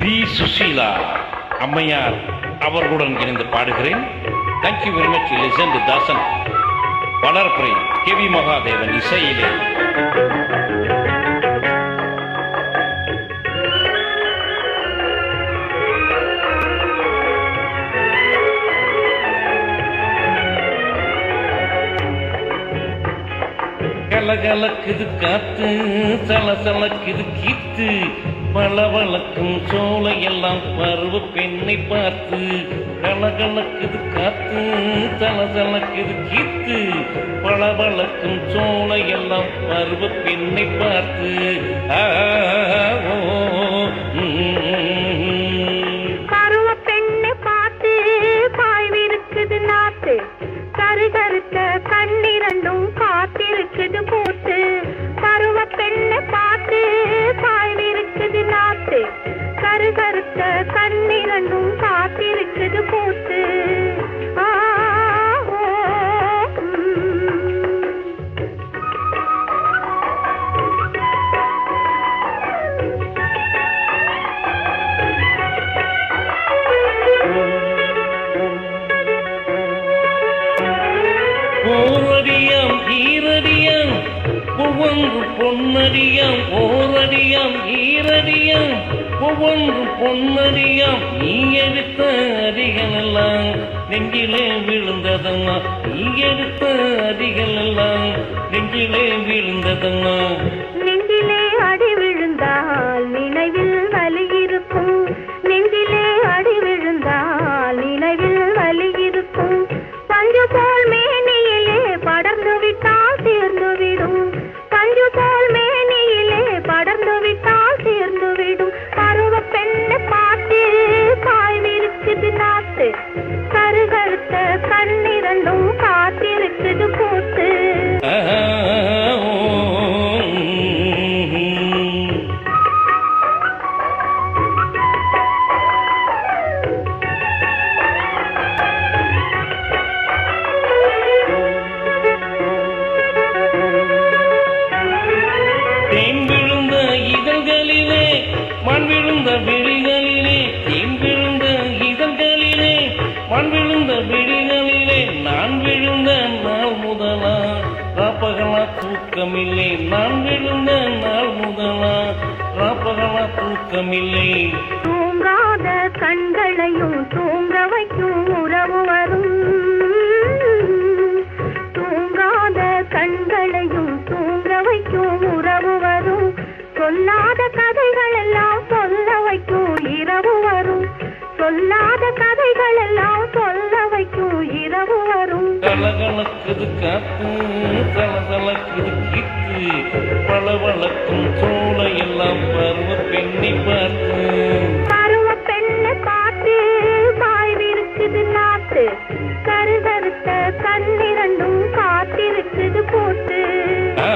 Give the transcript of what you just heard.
B. Susheela அம்மையார் அவர்களுடன் இணைந்து பாடுகிறேன். தேங்க்யூ வெரி மச் லிசன் தாசன் வளர்ப்புரை கே. வி. மகாதேவன் இசையிலே. கலகலக்குது காத்து சலசலக்குது கீத்து பளபளக்கும் சோலையெல்லாம் பருவ பெண்ணை பார்த்து கலகலக்குது காத்து தலதலக்குது கீத்து. பளபளக்கும் சோலையெல்லாம் பருவ பெண்ணை பார்த்து ஆ, ஓ, காத்திருக்குது பூத்து ஒவ்வொன்று பொன்னடியாம் ஓரடியாம் ஈரடியாம் ஒவ்வொன்று பொன்னடியாம் நீ எடுத்த அடிகள் எல்லாம் நெஞ்சிலே விழுந்ததம்மா. நீ எடுத்த அடிகள் எல்லாம் நெஞ்சிலே விழுந்ததம்மா. தேன் விழுந்த இதழ்களிலே மண் விழுந்த விழிகளிலே தேன் விழுந்த இதழ்களிலே மண் விழுந்த விழிகளிலே நான் விழுந்த நாள் முதலா ராப்பகலா தூக்கமில்லை. நான் விழுந்த நாள் முதலா ராப்பகலா தூக்கமில்லை. தூங்காத கண்களையும் தூங்க வைக்கும் உறவு வரும். தூங்காத கண்களையும் தளதளக்குது காத்து தளதளக்குது கிட்டு பளவளக்கும் சோலை எல்லாம் பருவ பெண்ணை பார்த்து பருவ பெண்ணை பார்த்து வாய்விருக்குது நாத்து கருதறுத்த கண்ணிரண்டும் காத்திருக்குது போட்டு ஆ